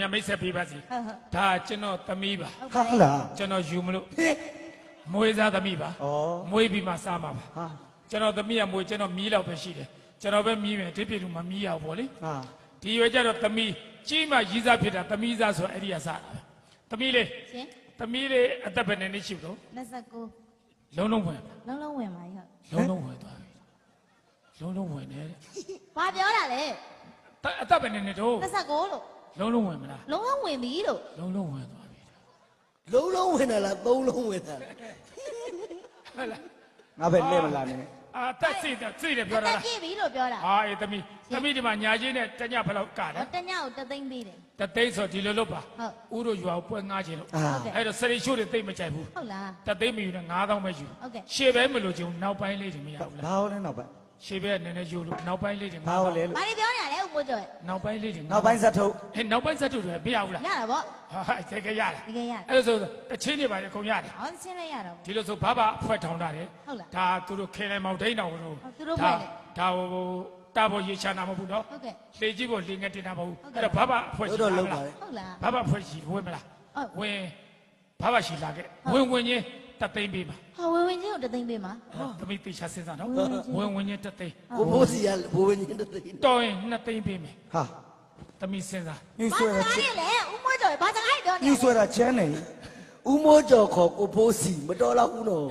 ညမိတ်ဆက်ပေးပါစီဟုတ်ဟုတ်ဒါကျွန်တော်သမီးပါဟုတ်ဟာလားကျွန်တော်ယူမလို့ဟေးမွေးစားသမီးပါဩမွေးပြီးမှစားမှာပါဟာကျွန်တော်သမီးကမွေးကျွန်တော်မီးတော့ပဲရှိတယ်ကျွန်တော်ပဲမီးမယ်ဒီပြည်သူမမီးရဘူးဗောလေဟာဒီရွယ်ကျတော့သမီးကြီးမှရီးစားဖြစ်တာသမီးစားဆိုအဲ့ဒီကစားတာပဲသမီးလေးရှင်သမီးလေးအသက်ဘယ်နှစ်နှစ်ရှိလို့29လုံးလုံးဝင်လုံးလုံးဝင်ပါရဲ့ဟုတ်လုံးလုံးဝင်သွားပြီလုံးလုံးဝင်တယ်တဲ့ဘာပြောတာလဲတအသက်ဘယ်နှစ်နှစ်တော့29လို့ လုံးလုံးဝင်မလားလုံးလုံးဝင်ပြီလို့လုံးလုံးဝင်သွားပြီလုံးလုံးဝင်တယ်လားသုံးလုံးဝင်တယ်လားဟုတ်လားငါပဲလဲမလာနဲ့အာတက်စိတ်တက်စိတ်တယ်ပြောတာတက်လားပြည့်ပြီလို့ပြောတာဟာအေးသမီးသမီးဒီမှာညာချင်းနဲ့တညဘယ်လောက်ကတယ်ဟောတညကိုတသိမ့်ပေးတယ် တသိန်းဆိုဒီလိုလုပ်ပါဟုတ် ဥတို့ရွာကိုပွဲငားခြင်းလို့အာဟုတ်ကဲ့အဲ့တော့စရိတ်ရှိုးတွေသိမ့်မကြိုက်ဘူးဟုတ်လား တသိန်းမယူနဲ့9000ပဲယူဟုတ်ကဲ့ ရှေ့ပဲမလို့ချင်းနောက်ပိုင်းလေးတွေမရဘူးလားဘာလို့လဲနောက်ပိုင်းရှေ့ပဲနည်းနည်းယူလို့နောက်ပိုင်းလေးတွေဘာလို့လဲလို့ ဘာတွေပြောနေရလဲဥ မိုးကျော်ရဲ့နောက်ပိုင်းလေးတွေနောက်ပိုင်းဆက်ထုတ်ဟဲ့နောက်ပိုင်းစက်တူတွေမရဘူးလားရတာဗောဟာတကယ်ရတယ်တကယ်ရတယ်အဲ့လိုဆိုတချင်းတွေပါလေအကုန်ရတယ်ဟောရှင်းလိုက်ရတာဗောဒီလိုဆိုဘာဘာအဖွဲ့ထောင်တာတယ်ဟုတ်လားဒါသူတို့ခင်လေမောင်ဒိန်းတော်တို့ဟုတ်သူတို့ဖွဲ့တယ်ဒါဟိုတာဘောရေချာနာမဟုတ်ဘူးနော်ဟုတ်ကဲ့လေကြီးကိုလေငယ်တင်တာမဟုတ်ဘူးဟုတ်ကဲ့အဲ့တော့ဘာဘာအဖွဲ့တို့ရှိတော့တာလုံးမပါလားလေဟုတ်လားဘာဘာဖွဲ့ရှိဝင်မလားဟုတ်ဝင်ဘာဘာရှိလာခဲ့ဝင်ဝင်ချင်း တသိန်းပေးပါဟာဝင်ဝင်ချင်းကိုတသိမ့်ပေးမှာသမီးတေချာစဉ်းစားနော်ဝင်ဝင်ချင်းဝင်ဝင်ချင်းတသိန်းကိုဖိုးစီကဘိုးဝင်ချင်းတသိန်းတော်ရင်နှစ်သိန်းပေးမယ်ဟာသမီးစဉ်းစားညှိဘာဆွဲစတာကားလဲလဲဥမိုးကျော်ရဲ့ဘာစကားတွေပြောနေညှိဆွဲတာချမ်းနေဦးမိုးကျော်ခေါ်ကိုဖိုးစီမတော်တော့ဘူးနော်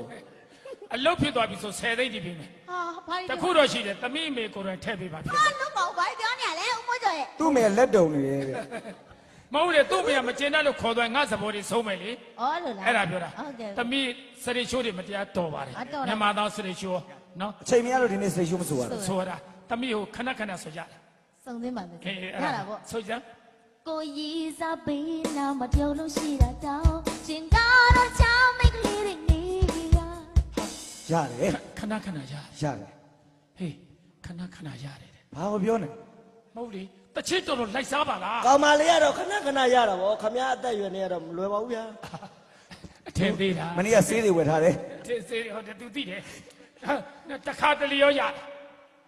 အလုတ်ဖြစ်သွားပြီဆို10သိန်းဒီပေးမယ်ဟာဘာတွေတခုတော့ရှိတယ်သမီးအမေကိုယ်တိုင်ထည့်ပေးပါဖြစ်ဟာလုံးပါဘာတွေပြောနေရလဲဥမိုးကျော်ရဲ့သူ့မဲလက်တုံနေရဲ့တဲ့ မဟုတ်လေသူ့အမေကမကျင်တတ်လို့ခေါ်သွားငါစဘောတွေဆုံးမယ်လေဩလို့လားအဲ့ဒါပြောတာဟုတ်ကဲ့သမီးစရိတ်ချိုးတွေမတရားတော်ပါတယ်အတော်တယ်မြန်မာသားစရိတ်ချိုးနော်အချိန်မရလို့ဒီနေ့စိတ်ရှုံးမဆိုရဘူးဆိုရတာသမီးကိုခဏခဏဆိုကြတယ်စုံသင်းပါမယ်အေးရအဲ့တာဗောဆိုကြ ကိုရီစားပေးနာမပြုံးလို့ရှိတာတောင်းရှင်ကားတော့ချောင်းမိတ်ကလေးတွေနေရရတယ်ခဏခဏရတယ်ရတယ်ဟေးခဏခဏရတယ်တဲ့ဘာကိုပြောနေမဟုတ်လေ တချစ်တော်တော်လိုက်စားပါလားကောင်မလေးကတော့ခဏခဏရတာဗောခမရအသက်ရွယ်နေရတော့မလွယ်ပါဘူးဗျာအထင်သေးတာမနေ့ကဆေးတွေဝယ်ထားတယ်အထင်သေးဟိုတူသိတယ်ဟာတခါတလေရောရတယ်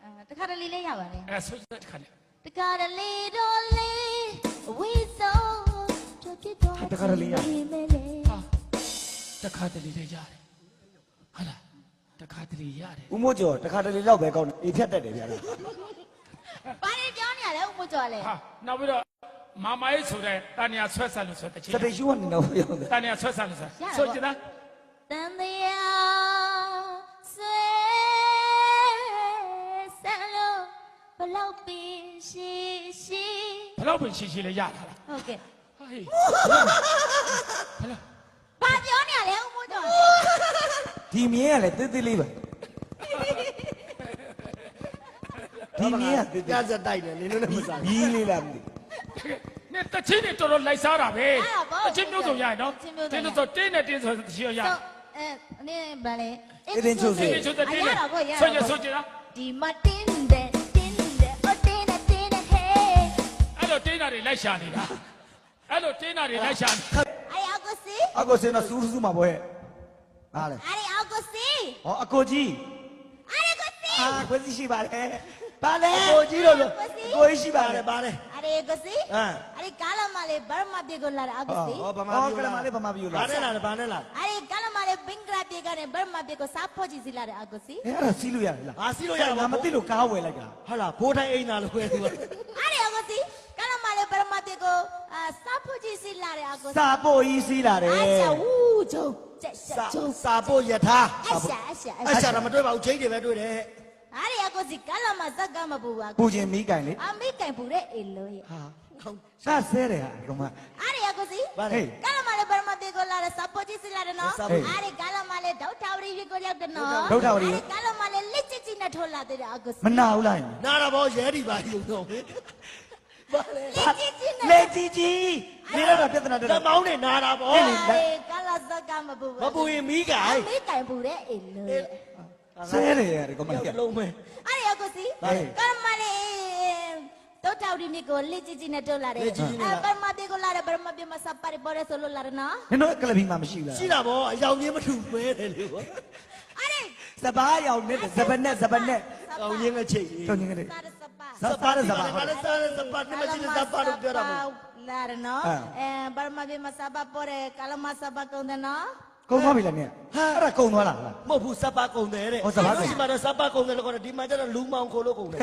အာတခါတလေလေးရပါတယ်အဲ့ဆိုကြတခါလေတခါတလေတော့လေဝိဆုံးတို့ပြတော့မဲလေဟာတခါတလေလည်းရတယ်ဟာလားတခါတလေရတယ်ဦးမိုးကျော်တခါတလေလောက်ပဲကောင်းတယ်အေးဖြတ်တတ်တယ်ဗျာလားဘာ တွေပြောနေရလဲဥမိုးကျော်လဲဟာနောက်ပြီးတော့မာမရေးဆိုတဲ့တန်ညာဆွဲဆန်လို့ဆိုတဲ့ချင်းစတိတ်ရှုကနေတော့ရောက်တယ်တန်ညာဆွဲဆန်လို့ဆိုဆိုကြတာတန်တရားဆွဲဆန်လို့ဘလောက်ပင်ရှိရှိဘယ်တော့ပင်ရှိရှိလဲရတာလားဟုတ်ကဲ့ဟေးဘယ်တော့ဘာပြောနေရလဲဥမိုးကျော်ဒီမြင်းကလည်းသေးသေးလေးပဲ ဒီနေ့ကပြပြစက်တိုက်တယ်နင်တို့လည်းမစားဘူးကြီးလေးလားမသိနဲ့တချင်းတွေတော်တော်လိုက်စားတာပဲအဲ့ဒါပေါ့တချင်းမျိုးစုံရရင်နော်တချင်းမျိုးစုံတင်းနဲ့တင်းဆိုတချင်းရရဆိုအဲအနေနဲ့ဗာလေအတင်းချုပ်စေတင်းချုပ်တဲ့တင်းနဲ့ဆွကြဆွကြလားဒီမတင်းတဲ့တင်းတဲ့အတင်းနဲ့တင်းတဲ့ဟဲ့အဲ့လိုတင်းတာတွေလိုက်ရှာနေတာအဲ့လိုတင်းတာတွေလိုက်ရှာနေတာအေးအကိုစီအကိုစီနော်စူးစူးမှာပေါ့ဟဲ့ဟာလေအေးအကိုစီဟောအကိုကြီးအေးအကိုစီအာကိုစီရှိပါလေ ဘာလဲကိုကြီးတို့ဆိုကိုကြီးရှိပါတယ်ပါတယ် अरे गसी हाँ। अरे काला माले बर्मा बेगो ला रहा गसी ဟောဗမာပြည်လားဗမာပြည်လား ဘာနဲ့လားဘာနဲ့လား अरे काला माले बिंगरा बेगा ने बर्मा बेगो साफो जी जिला रहा गसी အဲ့ဒါစီးလို့ရတယ်လားအာစီးလို့ရတာပေါ့ ငါမသိလို့ကားဝယ်လိုက်တာဟုတ်လားဘိုးတိုင်းအိမ်သားလို့ပြောသူက अरे गसी काला माले बर्मा बेगो साफो जी जिला रहा गसी စာပို့ကြီးစီးလာတယ် अच्छा ऊ जो စာ जो စာပို့ယထာ अच्छा अच्छा အဲ့ अच्छा ဒါမတွေ့ပါဘူးချိန်တွေပဲတွေ့တယ် ကိုစီကလာမဇက်ကမပူပါဘူးပူခြင်းမိကင်လေအမိကင်ပူတဲ့အေလိုရဲ့ဟာခေါင်းစဆဲတယ်ဟာလုံးမအားရကိုစီဗါလေကလာမလေးဘရမတေကိုလာတဲ့စပေါ်ကြီးစီလာတယ်နော်အားရကလာမလေးဒေါက်တာဝရီကိုရောက်တယ်နော်ဒေါက်တာဝရီကလာမလေးလက်ချစ်ချစ်နဲ့ထိုးလာတယ်အကိုစီမနာဘူးလားနာတာဘောရဲဒီပါယူတော့ဗါလေလက်ချစ်ချစ်နဲ့လက်ချစ်ချစ်ဒီတော့ပြဿနာတက်တယ်မောင်းနေနာတာဘောကလာဇက်ကမပူပါဘူးမပူရင်မိကင်မိကင်ပူတဲ့အေလိုရဲ့ ဆဲတယ်ရတယ်ကောမရောက်ကတစ်လုံးပဲအဲ့ဒီအာဂုစီဟေးကာလမလေးဒေါက်တာဝရီမြကိုလက်ချစ်ချစ်နဲ့ထိုးလာတယ်လက်ချစ်ချစ်နဲ့လာဘယ်မှာတေကိုလာတယ်ဘယ်မှာပြမစပါရီပေါ်ရဲဆိုလို့လာတယ်နော်နင်တို့ကလဘီမှာမရှိဘူးလားရှိတာဗောအယောင်ချင်းမထူပဲတယ်လေဗောအဲ့ဒီစပားရောင်နဲ့ဇပနဲ့ဇပနဲ့အောင်ချင်းကချိန်ကြီးတော့ငင်းကလေးစားတဲ့စပါစပါးတဲ့စပါးဘာလဲစားတဲ့စပတ်နဲ့မရှိတဲ့စပတ်လို့ပြောတာမဟုတ်လလာရနော်အာအဲဘာမပြေမစပါပေါ်တယ်ကာလမစပါကုန်တယ်နော် ကုံသွားပြီလားနင်ဟာအဲ့ဒါကုံသွားလားလား မဟုတ်ဘူးစပ်ပါကုန်တယ်တဲ့ဟောစပ်ပါကုန် ဒီမှာတော့စပ်ပါကုန်တယ်လို့ခေါ်တယ်ဒီမှာကျတော့လူမောင်ခိုလို့ကုန်တယ်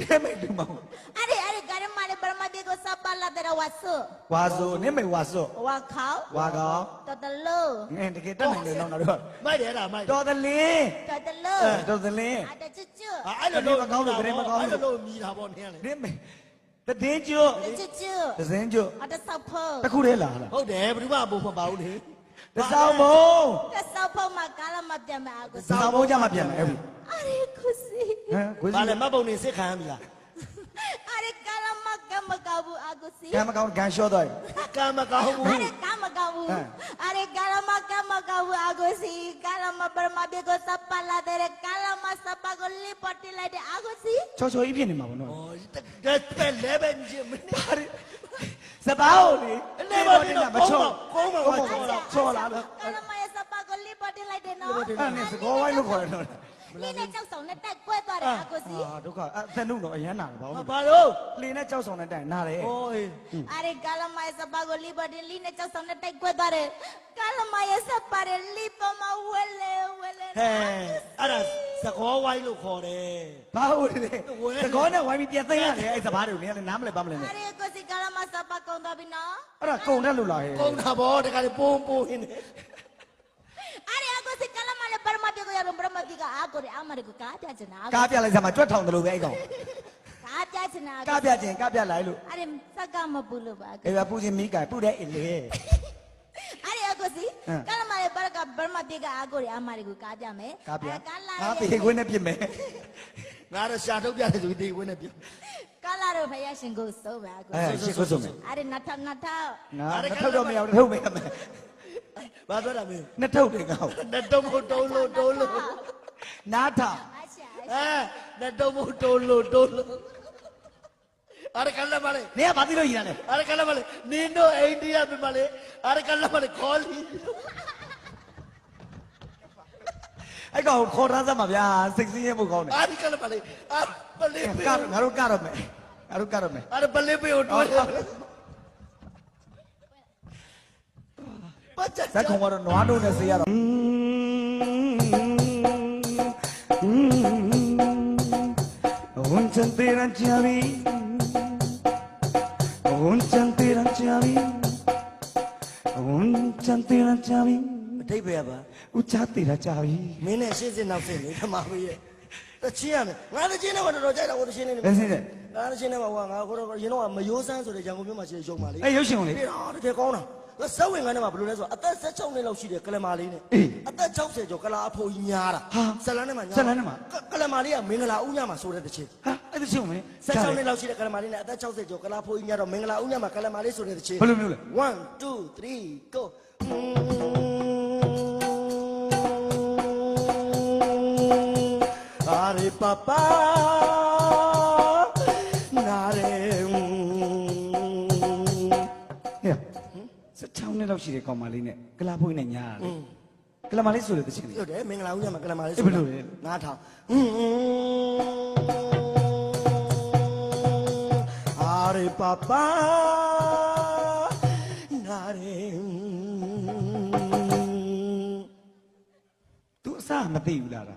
တဲမိတ်လူမောင်အဲ့ဒီအဲ့ဒီကာရမလေးဘာမပြေကိုစပါလာတဲ့ဝါဆုဝါဆိုနင်မေဝါဆိုဝါခေါဝါကောင်တော်တလို့ငင်တကယ်တက်နိုင်တယ်တော့ငါတို့ကမိုက်တယ်အဲ့ဒါမိုက်တယ်တော်သလင်းတော်တလို့အဲတော်သလင်းအတချွတ်ချွတ်ဟာအဲ့လိုလို့မကောင်းလို့ဗရေမကောင်းလို့ အဲ့လိုမြည်တာပေါ့နင်းလေနင်မေတည်င်းကျွတ်တချွတ်ချွတ်ဒဇင်းကျွတ်အတဆောက်ဖို့တခုတည်းလားဟလားဟုတ်တယ်ဘယ်သူမှဘုံမပါဘူးလေ တစောင်းမုံတဆောက်ဖို့မှာကာလမပြန်မအကူတစောင်းမုံကြမှာပြန်မယ်အဲ့ဒီအဲ့ဒီခုစီဟမ်ကိုဘာစီလဲမတ်ပုံနေစစ်ခံရပြီလားအဲ့ဒီကာလမကမကောက်ဘူးအကူစီကံမကောင်းကန်လျှော့သွားပြီကံမကောင်းဘူးအဲ့ဒီကမကောက်ဘူးဟမ်အဲ့ဒီကာလမကမကောက်ဘူးအကူစီကာလမပရမဘေကိုစပလာတဲ့ကာလမစပကိုလိပတိလိုက်တဲ့အကူစီချောချောကြီးဖြစ်နေမှာဗောနော်ဩတက်တက်လဲပဲညင်မနေဟာဒီစပားကိုလေ နေပါနေတော့မချောကုန်းမှာမချောလားချောလားကာလမရဲ့စပါကလေးပါတင်လိုက်တယ်နော်အဲ့နဲ့စကောဝိုင်းလို့ခေါ်တယ်နော်လေနဲ့ကြောက်ဆောင်နဲ့တက်ကွဲသွားတယ်အကိုစီဟာဒုက္ခအသနုတော့အရန်နာတယ်ဘာလို့ဘာလို့လေနဲ့ကြောက်ဆောင်နဲ့တက်နာတယ်ဟိုးအရေကာလမရဲ့စပါကိုလီပါတင်လီနဲ့ကြောက်ဆောင်နဲ့တက်ကွဲသွားတယ်ကာလမရဲ့စပါရဲ့လီပါမဝဲလေဝဲလေဟဲ့အဲ့ဒါ သကောဝိုင်းလို့ခေါ်တယ်ဘာဟုတ်လဲစကောနဲ့ဝိုင်းပြီးပြန်သိမ်းရတယ်အဲ့စပားတွေကိုနင်ကလည်းနားမလဲပါမလဲနဲ့အဲ့ဒီအကူစီကာလမစပကုန်သွားပြီနော်အဲ့ဒါကုံတက်လို့လားဟဲ့ကုန်းတာဗောတခါလေပုံပုံဟင်းနေအဲ့ဒီအကူစီကာလမလည်းပရမပြေကိုရတော့ပရမပြေကအကူရအမရကိုကားပြချင်တာကားပြလိုက်စမ်းမှာကြွက်ထောင်တယ်လို့ပဲအဲ့ကောင်ကားပြချင်တာကားပြခြင်းကားပြလိုက်လို့အဲ့ဒီစက်ကမပူလို့ပါအေးပါပူခြင်းမိကပူတဲ့အလေအဲ့ဒီအ ကူစီဟမ်ကာလမလည်းပရကပရမပြေကအကူရအမရကိုကားပြမယ်ကားပြအဲ့ကားလာငါပေခွင်းနဲ့ပြစ်မယ်ငါတော့ရှာထုတ်ပြတယ်ဆိုပြီးတေးဝင်းနေပြီကားလာတော့ဖယားရှင်ကိုစိုးပါအကူအဲရှစ်ခုစုံမယ်အဲ့ဒီနထနထငါနှစ်ထုတ်တော့မရဘူးထုတ်မယ်မယ်ဘာပြောတာမင်းနှစ်ထုတ်တယ်ကောင်နဲ့တုံးဖို့တုံးလို့တုံးလို့နားထအရှာအဲနဲ့တုံးဖို့တုံးလို့တုံးလို့ အားကလည်းမလေးနေကဘာသိလို့ရည်ရလဲအားကလည်းမလေးနင်းတို့အိန္ဒိယပြည်မလေးအားကလည်းမလေးခေါ်လီအဲ့ကောင်ခေါ်ထားစမ်းပါဗျာစိတ်စင်းရဲဖို့ကောင်းတယ်အားကလည်းမလေးအားပလေးကပေးငါတို့ကတော့မယ်ငါတို့ကတော့မယ်အားပလေးပေးကိုတွဲပတ်ချက်ဇက်ခုံကတော့နွားတို့နဲ့ဆေးရတော့ဝန်ချန်တေရန်ချာဘီ ချန်တေရန်ချာဘီအထိပ်ပဲပါဦးချာတေရချာဘီမင်းနဲ့ရှင်းစင်းနောက်စင်းနေဓမ္မဘေးရဲ့တချင်းရမယ်ငါတချင်းနဲ့ကတော့ကြိုက်တာဟိုတချင်းနဲ့ဘယ်စင်းလဲငါတချင်းနဲ့ကငါကတော့ရင်တော့မယိုးစမ်းဆိုတဲ့ရန်ကုန်မြို့မှာရှိတဲ့ရုံပါလေအဲ့ရုပ်ရှင်ကိုလေပြီးတော့တကယ်ကောင်းတာငါစက်ဝင်ကန်းထဲမှာဘယ်လိုလဲဆိုတော့အသက်16နှစ်လောက်ရှိတဲ့ကလမာလေးနဲ့အေးအသက်60ကျော်ကလာအဖိုးကြီးညားတာဟာဇလန်းထဲမှာညားဇလန်းထဲမှာကကလမာလေးကမင်္ဂလာဥညမှာဆိုတဲ့တချင်းဟာ အဲ့ဒါရှင်းမင်း16နှစ်လောက်ရှိတဲ့ကလမာလေးနဲ့အသက်60ကျော်ကလာဖိုးကြီးညားတော့မင်္ဂလာဥညမှာကလမာလေးဆိုတဲ့တချင်းဘယ်လိုမျိုးလဲ1 2 3 go အာရီပပနာရေဟဲ့စချောင်းနဲ့တော့ရှိတဲ့ကောင်မလေးနဲ့ကလာဖွေးနဲ့ညားတယ်ကလာမလေးဆိုတဲ့တချင်လေးဟုတ်တယ်မင်္ဂလာဥညမှာကလမာလေးအေးဘယ်လိုလဲနားထောင် အာရီပပနာရေ तू အစမသိဘူးလား